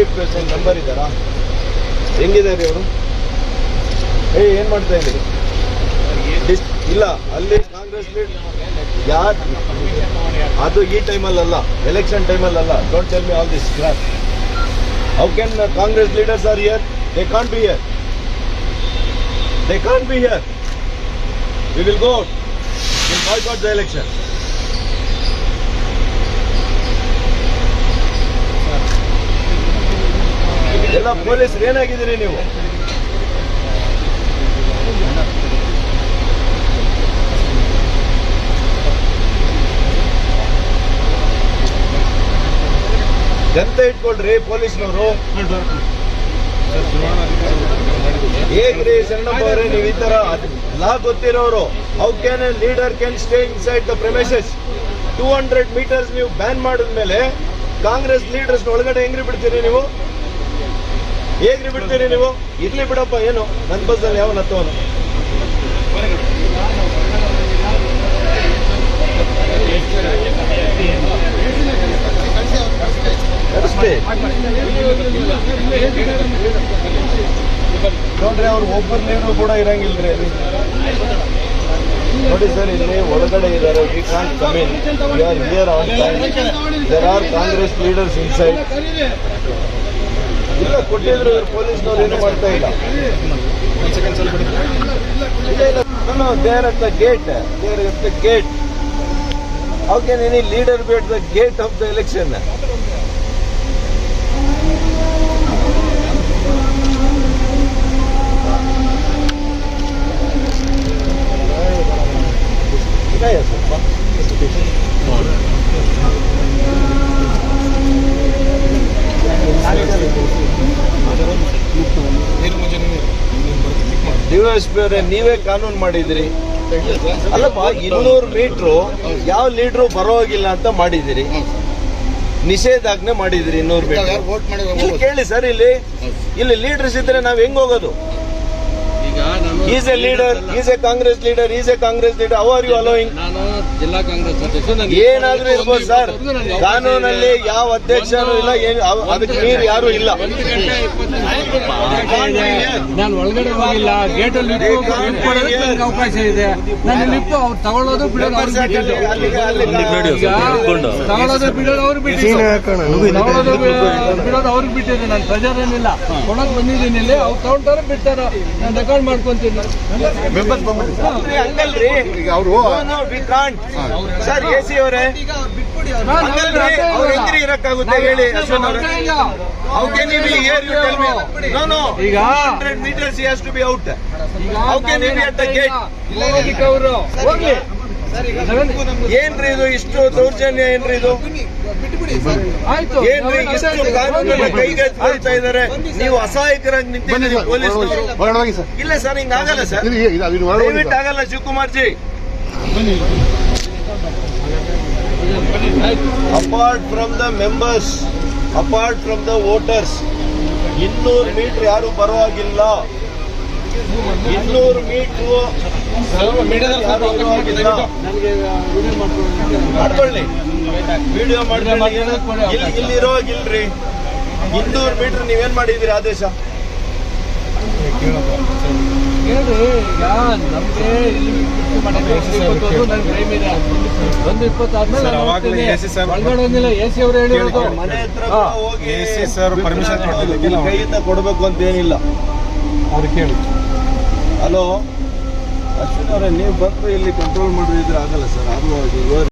District president number ಇದ್ದಾರಾ? ಹೆಂಗಿದ್ದಾರೆ ಅವರು? ಏ, ಏನ್ ಮಾಡ್ತಾ ಇದ್ದೀರಿ? ಇಲ್ಲ, ಅಲ್ಲಿ ಕಾಂಗ್ರೆಸ್ ಯಾರು ಅದು ಈ ಟೈಮಲ್ಲಲ್ಲ election ಟೈಮಲ್ಲಲ್ಲ. Don't tell me all this crap how can Congress leaders are here they can't be here they can't be here we will go will boycott the election ಪೊಲೀಸರು ಏನಾಗಿದ್ದೀರಿ ನೀವು? ಜನತೆ ಇಟ್ಕೊಳ್ರಿ ಪೊಲೀಸ್ನವರು? ಹೇಗ್ರಿ ಶರಣಪ್ಪ ಅವರೇ, ನೀವು ಈ ತರ ಲಾ ಗೊತ್ತಿರೋರು? How can a leader can stay inside the premises two hundred metres ನೀವು ಬ್ಯಾನ್ ಮಾಡಿದ್ಮೇಲೆ ಕಾಂಗ್ರೆಸ್ ಲೀಡರ್ಸ್ ಒಳಗಡೆ ಹೆಂಗ್ರಿ ಬಿಡ್ತೀರಿ ನೀವು? ಹೇಗ್ರಿ ಬಿಡ್ತೀರಿ ನೀವು? ಇರ್ಲಿ ಬಿಡಪ್ಪ, ಏನು? ನನ್ನ ಬಸ್ಸಲ್ಲಿ ಯಾವ ನತ್ತವನ ನೋಡ್ರಿ, ಅವ್ರು ಒಬ್ಬರು ನೀರು ಕೂಡ ಇರಂಗಿಲ್ರಿ. ನೋಡಿ ಸರ್, ಇಲ್ಲಿ ಒಳಗಡೆ ಇದ್ದಾರೆ we can't come we are here on there are Congress leaders inside ಕೊಟ್ಟಿದ್ರು ಪೊಲೀಸ್ನವ್ರು ಏನು ಮಾಡ್ತಾ ಇಲ್ಲ. There at the gate there at the gate how can any leader be the gate of the election ಅವರೇ ನೀವೇ ಕಾನೂನು ಮಾಡಿದಿರಿ ಅಲ್ಲಪ್ಪ ಇನ್ನೂರು ಮೀಟ್ರು ಯಾವ ಲೀಡ್ರು ಬರೋಗಿಲ್ಲ ಅಂತ ಮಾಡಿದಿರಿ ನಿಷೇಧಾಜ್ಞೆ ಮಾಡಿದಿರಿ ಇನ್ನೂರು ಮೀಟರ್ ಕೇಳಿ ಸರ್ ಇಲ್ಲಿ. ಇಲ್ಲಿ ಲೀಡರ್ಸ್ ಇದ್ರೆ ನಾವ್ ಹೆಂಗ್ ಹೋಗೋದು? Is a leader is a Congress leader is a Congress leader hour are you allowing ಜಿಲ್ಲಾ ಕಾಂಗ್ರೆಸ್ ಅಧ್ಯಕ್ಷ ನಾನು ಏನಾದ್ರೂ ಇರ್ಬೋದು ಸರ್. ಕಾನೂನಲ್ಲಿ ಯಾವ ಅಧ್ಯಕ್ಷನೂ ಇಲ್ಲ ಏನು ಅದಕ್ಕೆ ನೀರು ಯಾರು ಇಲ್ಲ. ನಾನು ಒಳಗಡೆ ಹೋಗಿಲ್ಲ ಗೇಟ್ ಅಲ್ಲಿ ಅವಕಾಶ ಇದೆ. ನಾನು ಲಿಫ್ಟ್ ಅವ್ರು ತಗೊಳ್ಳೋದು ಬಿಡೋದು ಅವ್ರು ಬಿಟ್ಟಿದ್ದು. ಈಗ ತಗೊಳ್ಳೋದು ಬಿಡೋದು ಅವ್ರು ಬಿಟ್ಟಿದ್ದು. ತಗೊಳ್ಳೋದು ಬಿಡೋದು ಅವ್ರಿಗೆ ಬಿಟ್ಟಿದೆ ನಾನು ಪ್ರೆಜರ್ ಏನಿಲ್ಲ ಕೊಡಕ್ ಬಂದಿದ್ದೀನಿ ಇಲ್ಲಿ. ಅವ್ರು ತಗೊಂಡಾರ ಬಿಟ್ಟಾರ ನಾನು ರೆಕಾರ್ಡ್ ಮಾಡ್ಕೊಂತೀನಿ. ಅಲ್ರಿ, ಈಗ ಅವರು ಸರ್ ಎ ಸಿ ಅವರೇ. ಅವ್ರು ಹೆಂಗ್ರಿ ಇರಕ್ಕಾಗುತ್ತೆ ಹೇಳಿ ಅಶ್ವನ್ ಅವರೇ. How can you be here you tell me. No no. ಈಗ? 100 meters he to be out? ಹೋಗ್ಲಿಕ್ಕೆ ಅವರು? ಹೋಗ್ಲಿ. ಏನ್ರಿ ಇದು? ಇಷ್ಟು ದೌರ್ಜನ್ಯ ಏನ್ರಿ ಇದು? ಆಯ್ತು. ಏನ್ರಿ ಇಷ್ಟು ಕಾನೂನನ್ನ ಕೈಗೆತ್ತಿಕೊಳ್ತಾ ಇದಾರೆ? ನೀವು ಅಸಹಾಯಕರಾಗಿ ನಿಂತಿದ್ದೀರಿ ಪೊಲೀಸ್ ಇಲ್ಲ ಸರ್ ಹಿಂಗಾಗಲ್ಲ ಸರ್. ದಯವಿಟ್ಟು ಆಗಲ್ಲ Shivakumar ji apart from the members apart from the voters ಇನ್ನೂರು ಮೀಟರ್ ಯಾರು ಬರುವಾಗಿಲ್ಲ ಇನ್ನೂರು ಮೀಟ್ರು ಮಾಡ್ಕೊಳ್ಳಿ. ವಿಡಿಯೋ ಮಾಡ್ಕೊಳ್ಳಿ. ಇಲ್ಲಿ ಇಲ್ಲಿ ಇಲ್ಲಿರೋಗಿಲ್ರಿ ಇನ್ನೂರು ಮೀಟರ್ ನೀವೇನ್ ಮಾಡಿದಿರಿ ಆದೇಶ? ಈಗ ನಮಗೆ. ಒಳಗಡೆ ಎ ಸಿ ಅವರು ಹೇಳಿರೋದು. ಮನೆ ಹತ್ರ ಹಾ. ಕೂಡ ಹೋಗಿ ಸರ್ ಪರ್ಮಿಷನ್ ಕೊಟ್ಟಿಲ್ಲ. ಕೈಯಿಂದ ಕೊಡಬೇಕು ಅಂತ ಏನಿಲ್ಲ ಕೇಳಿ. ಹಲೋ ಅಶ್ವಿನ್ ಅವರೇ ನೀವು ಬಂದು ಇಲ್ಲಿ ಕಂಟ್ರೋಲ್ ಮಾಡಿದ್ರೆ ಆಗಲ್ಲ ಸರ್ ಅದು